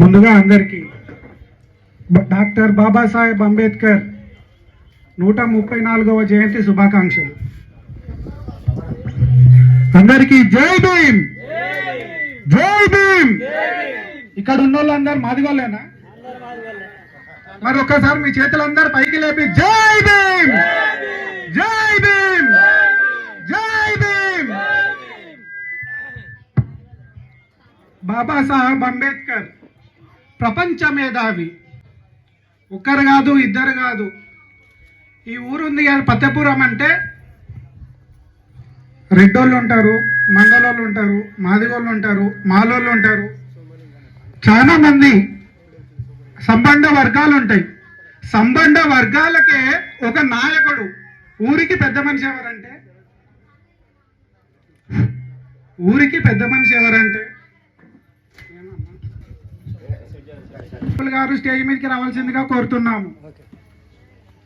ముందుగా అందరికీ డాక్టర్ బాబాసాహెబ్ అంబేద్కర్ నూట ముప్పై నాలుగవ జయంతి శుభాకాంక్షలు. అందరికీ జై భీమ్! జై భీమ్! ఇక్కడ ఉన్న వాళ్ళందరూ మాదిగోళ్ళేనా మరి ఒక్కసారి మీ చేతులందరూ పైకి లేపి జై భీమ్! జై భీమ్! బాబాసాహెబ్ అంబేద్కర్ ప్రపంచ మేధావి. ఒక్కరు కాదు ఇద్దరు కాదు. ఈ ఊరుంది కానీ పత్తెపురం అంటే రెడ్డోళ్ళు ఉంటారు మంగళోళ్ళు ఉంటారు మాదిగోళ్ళు ఉంటారు మాలోళ్ళు ఉంటారు. చాలా మంది సంబంధ వర్గాలు ఉంటాయి. సంబంధ వర్గాలకే ఒక నాయకుడు. ఊరికి పెద్ద మనిషి ఎవరంటే? ఊరికి పెద్ద మనిషి ఎవరంటే? గారు స్టేజ్ మీదకి రావాల్సిందిగా కోరుతున్నాము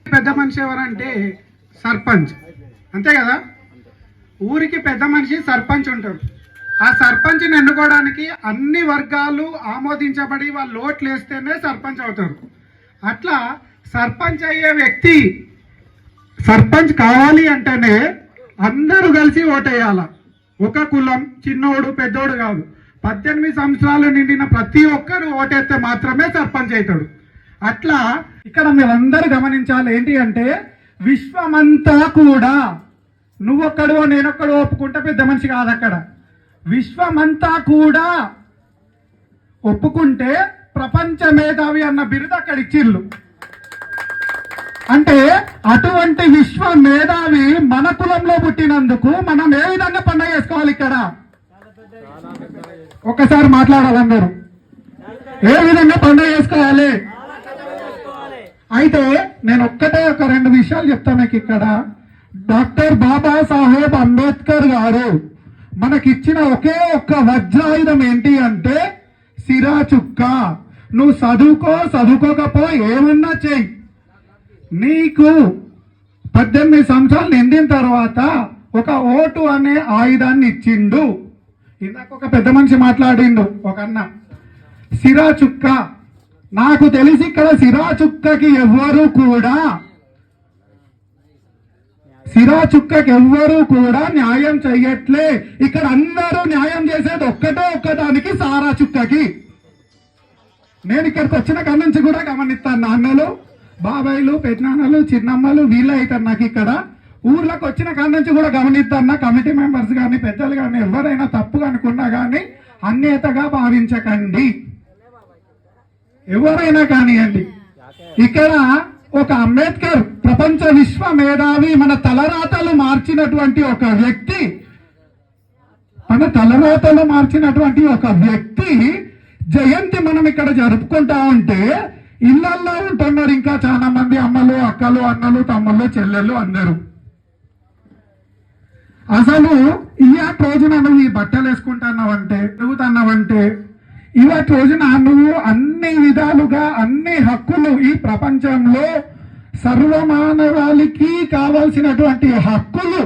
పెద్ద మనిషి ఎవరంటే సర్పంచ్. అంతే కదా? ఊరికి పెద్ద మనిషి సర్పంచ్ ఉంటారు ఆ సర్పంచ్ని ఎన్నుకోవడానికి అన్ని వర్గాలు ఆమోదించబడి వాళ్ళు ఓట్లు వేస్తేనే సర్పంచ్ అవుతారు. అట్లా సర్పంచ్ అయ్యే వ్యక్తి సర్పంచ్ కావాలి అంటేనే అందరూ కలిసి ఓటేయాల. ఒక కులం చిన్నోడు పెద్దోడు కాదు. పద్దెనిమిది సంవత్సరాలు నిండిన ప్రతి ఒక్కరు ఓటేస్తే మాత్రమే సర్పంచ్ అవుతాడు. అట్లా ఇక్కడ మీరందరూ గమనించాలి ఏంటి అంటే విశ్వమంతా కూడా నువ్వొక్కడో నేనొక్కడో ఒప్పుకుంటే పెద్ద మనిషి కాదు అక్కడ. విశ్వమంతా కూడా ఒప్పుకుంటే ప్రపంచ మేధావి అన్న బిరుదు అక్కడ ఇచ్చిర్రు. అంటే అటువంటి విశ్వ మేధావి మన కులంలో పుట్టినందుకు మనం ఏ విధంగా పండగ చేసుకోవాలి ఇక్కడ? ఒక్కసారి మాట్లాడాలన్నారు. ఏ విధంగా పండుగ చేసుకోవాలి? అయితే నేను ఒక్కటే ఒక రెండు విషయాలు చెప్తాను మీకు ఇక్కడ. డాక్టర్ బాబా సాహెబ్ అంబేద్కర్ గారు మనకిచ్చిన ఒకే ఒక్క వజ్రాయుధం ఏంటి అంటే సిరా చుక్క. నువ్వు చదువుకో చదువుకోకపో ఏమన్నా చెయ్యి. నీకు పద్దెనిమిది సంవత్సరాలు నిండిన తర్వాత ఒక ఓటు అనే ఆయుధాన్ని ఇచ్చిండు. ఇందాక ఒక పెద్ద మనిషి మాట్లాడిండు ఒక అన్న. సిరా చుక్క. నాకు తెలిసి ఇక్కడ సిరా చుక్కకి ఎవ్వరు కూడా సిరా చుక్కకి ఎవ్వరు కూడా న్యాయం చెయ్యట్లే. ఇక్కడ అందరూ న్యాయం చేసేది ఒక్కటే ఒక్కదానికి సారా చుక్కకి. నేను ఇక్కడికి వచ్చిన కాడ నుంచి కూడా గమనిస్తాను నాన్నలు బాబాయిలు పెద్దనాన్నలు చిన్నమ్మలు వీళ్ళే అవుతారు నాకు ఇక్కడ. ఊర్లోకి వచ్చిన కాడ నుంచి కూడా గమనిస్తాను కమిటీ మెంబర్స్ కానీ పెద్దలు కానీ ఎవరైనా తప్పుగా అనుకున్నా కానీ అన్యతగా భావించకండి. ఎవరైనా కానివ్వండి. ఇక్కడ ఒక అంబేద్కర్ ప్రపంచ విశ్వ మేధావి మన తలరాతలు మార్చినటువంటి ఒక వ్యక్తి మన తలరాతలు మార్చినటువంటి ఒక వ్యక్తి జయంతి మనం ఇక్కడ జరుపుకుంటా ఉంటే ఇళ్ళల్లో ఉంటున్నారు ఇంకా చాలా మంది అమ్మలు అక్కలు అన్నలు తమ్ముళ్ళు చెల్లెళ్ళు అందరూ. అసలు ఇవాటి రోజున నువ్వు ఈ బట్టలు వేసుకుంటున్నావంటే తిరుగుతున్నావంటే ఇవాటి రోజున నువ్వు అన్ని విధాలుగా అన్ని హక్కులు ఈ ప్రపంచంలో సర్వమానవాళికి కావాల్సినటువంటి హక్కులు.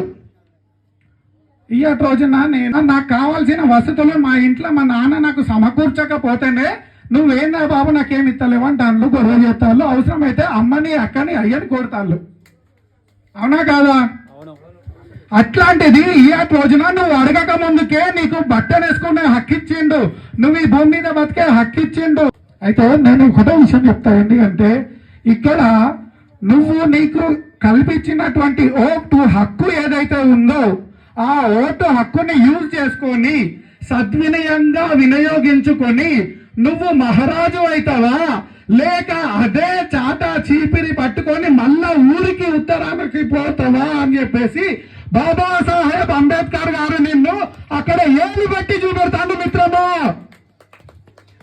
ఇవాటి రోజున నేను నాకు కావాల్సిన వసతులు మా ఇంట్లో మా నాన్న నాకు సమకూర్చకపోతేనే నువ్వేందా బాబు నాకేమి ఇస్తలేవు అంటాను గొడవ చేస్తాళ్ళు అవసరమైతే అమ్మని అక్కని అయ్యని కోరుతాళ్ళు. అవునా కాదా? అట్లాంటిది ఇయాటి రోజున నువ్వు అడగక ముందుకే నీకు బట్టలు వేసుకునే హక్కిచ్చిండు నువ్వు ఈ భూమి మీద బతికే హక్కిచ్చిండు అయితే నేను ఒకటో విషయం చెప్తా ఎందుకంటే ఇక్కడ నువ్వు నీకు కల్పించినటువంటి ఓటు హక్కు ఏదైతే ఉందో ఆ ఓటు హక్కుని యూజ్ చేసుకొని సద్వినయంగా వినియోగించుకొని నువ్వు మహారాజు అవుతావా లేక అదే చాటా చీపిరి పట్టుకొని మళ్ళా ఊరికి ఉత్తరానికి పోతావా అని చెప్పేసి బాబా సాహెబ్ అంబేద్కర్ గారు నిన్ను అక్కడ ఏలు పెట్టి చూపెడతాడు మిత్రమా?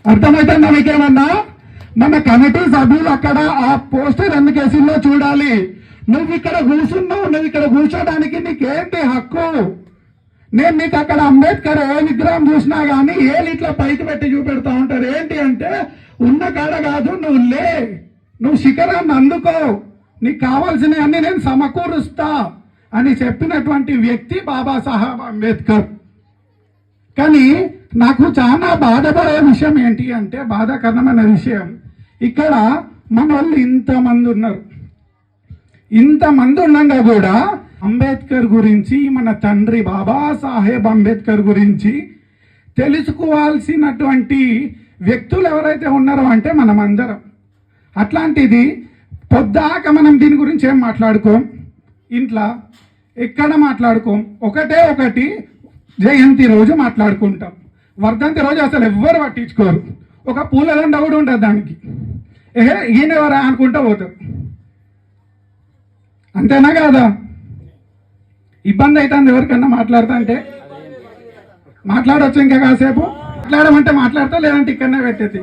అర్థమవుతుందా మీకేమన్నా? మన కమిటీ సభ్యులు అక్కడ ఆ పోస్టర్ ఎందుకేసిందో చూడాలి. నువ్వు ఇక్కడ కూర్చున్నావు నువ్వు ఇక్కడ కూర్చోడానికి నీకేంటి హక్కు? నేను నీకు అక్కడ అంబేద్కర్ ఏ విగ్రహం చూసినా గానీ ఏలు ఇట్లా పైకి పెట్టి చూపెడతా ఉంటారు. ఏంటి అంటే ఉన్న కాడ కాదు నువ్వు లే. నువ్వు శిఖరాన్ని అందుకో. నీకు కావాల్సినవి అన్ని నేను సమకూరుస్తా. అని చెప్పినటువంటి వ్యక్తి బాబాసాహెబ్ అంబేద్కర్. కానీ నాకు చాలా బాధపడే విషయం ఏంటి అంటే బాధాకరమైన విషయం. ఇక్కడ మన వాళ్ళు ఇంతమంది ఉన్నారు. ఇంతమంది ఉండగా కూడా అంబేద్కర్ గురించి మన తండ్రి బాబాసాహెబ్ అంబేద్కర్ గురించి తెలుసుకోవాల్సినటువంటి వ్యక్తులు ఎవరైతే ఉన్నారో అంటే మనం అందరం అట్లాంటిది పొద్దాక మనం దీని గురించి ఏం మాట్లాడుకోం? ఇంట్లో ఎక్కడ మాట్లాడుకోం? ఒకటే ఒకటి జయంతి రోజు మాట్లాడుకుంటాం. వర్ధంతి రోజు అసలు ఎవ్వరు పట్టించుకోరు. ఒక పూలదండ కూడా ఉంటుంది దానికి. ఏ ఈయన ఎవరా అనుకుంటా పోతారు. అంతేనా కాదా? ఇబ్బంది అవుతుంది ఎవరికన్నా మాట్లాడతా అంటే. మాట్లాడవచ్చు ఇంకా కాసేపు. మాట్లాడమంటే మాట్లాడతా లేదంటే ఇక్కడనే పెట్టేది.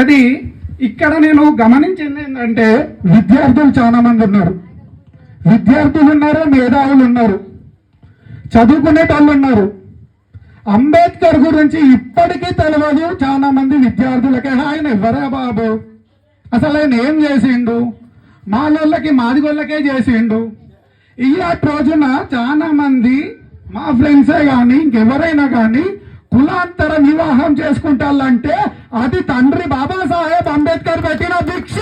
అది ఇక్కడ నేను గమనించింది ఏంటంటే విద్యార్థులు చాలా మంది ఉన్నారు. విద్యార్థులు ఉన్నారు మేధావులు ఉన్నారు. చదువుకునేటోళ్ళు ఉన్నారు. అంబేద్కర్ గురించి ఇప్పటికీ తెలియదు చాలా మంది విద్యార్థులకే. ఆయన ఎవరే బాబు? అసలు ఆయన ఏం చేసిండు? మాలోళ్ళకి మాదిగోళ్ళకే చేసిండు. ఇయ్యాటి రోజున చాలా మంది మా ఫ్రెండ్సే కానీ ఇంకెవరైనా కానీ కులాంతర వివాహం చేసుకుంటాళ్ళంటే అది తండ్రి బాబాసాహెబ్ అంబేద్కర్ పెట్టిన భిక్ష.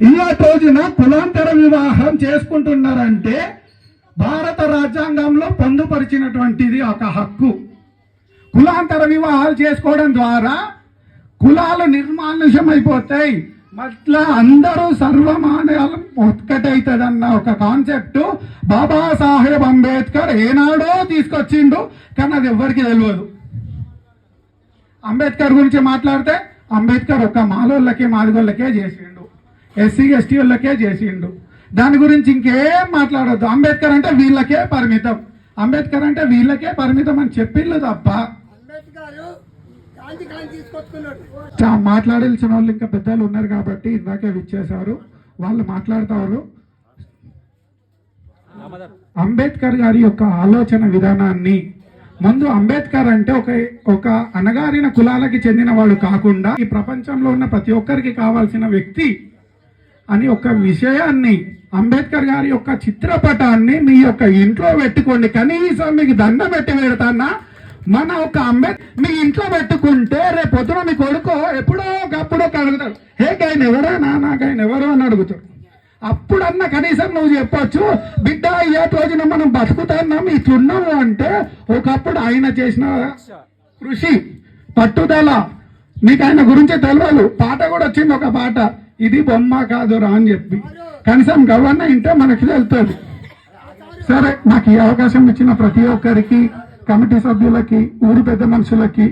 ఇయ్యాటి రోజున కులాంతర వివాహం చేసుకుంటున్నారంటే భారత రాజ్యాంగంలో పొందుపరిచినటువంటిది ఒక హక్కు. కులాంతర వివాహాలు చేసుకోవడం ద్వారా కులాలు నిర్మానుషమైపోతాయి మట్లా అందరూ సర్వమానవాళం ఒక్కటైతుందన్న ఒక కాన్సెప్ట్ బాబాసాహెబ్ అంబేద్కర్ ఏనాడో తీసుకొచ్చిండు కానీ అది ఎవరికి తెలియదు. అంబేద్కర్ గురించి మాట్లాడితే అంబేద్కర్ ఒక మాలోళ్ళకి మాదిగోళ్ళకే చేసిండు. ఎస్సీ ఎస్టీ వాళ్ళకే చేసిండు. దాని గురించి ఇంకేం మాట్లాడొద్దు. అంబేద్కర్ అంటే వీళ్ళకే పరిమితం. అంబేద్కర్ అంటే వీళ్ళకే పరిమితం అని చెప్పిండ్రు తప్ప. మాట్లాడాల్సిన వాళ్ళు ఇంకా పెద్దలు ఉన్నారు కాబట్టి ఇందాకే విచ్చేశారు. వాళ్ళు మాట్లాడతారు. అంబేద్కర్ గారి యొక్క ఆలోచన విధానాన్ని ముందు అంబేద్కర్ అంటే ఒక ఒక అణగారిన కులాలకి చెందిన వాడు కాకుండా ఈ ప్రపంచంలో ఉన్న ప్రతి ఒక్కరికి కావాల్సిన వ్యక్తి అని ఒక విషయాన్ని అంబేద్కర్ గారి యొక్క చిత్రపటాన్ని మీ యొక్క ఇంట్లో పెట్టుకోండి. కనీసం మీకు దండం పెట్టి పెడతానా? మన ఒక అంబేద్ మీ ఇంట్లో పెట్టుకుంటే రేపు పొద్దున మీ కొడుకు ఎప్పుడో ఒకప్పుడు ఒక అడుగుతాడు హే ఆయన ఎవరా నాన్న ఆయన ఎవరు? అని అడుగుతాడు. అప్పుడన్నా కనీసం నువ్వు చెప్పొచ్చు బిడ్డ ఏ రోజున మనం బతుకుతున్నాం ఇట్లున్నాము అంటే ఒకప్పుడు ఆయన చేసిన కృషి పట్టుదల. మీకు ఆయన గురించి తెలియదు పాట కూడా వచ్చింది ఒక పాట ఇది బొమ్మ కాదురా అని చెప్పి. కనీసం గవర్న ఇంటే మనకి తెలుస్తుంది. సరే నాకు ఈ అవకాశం ఇచ్చిన ప్రతి ఒక్కరికి కమిటీ సభ్యులకి ఊరి పెద్ద మనుషులకి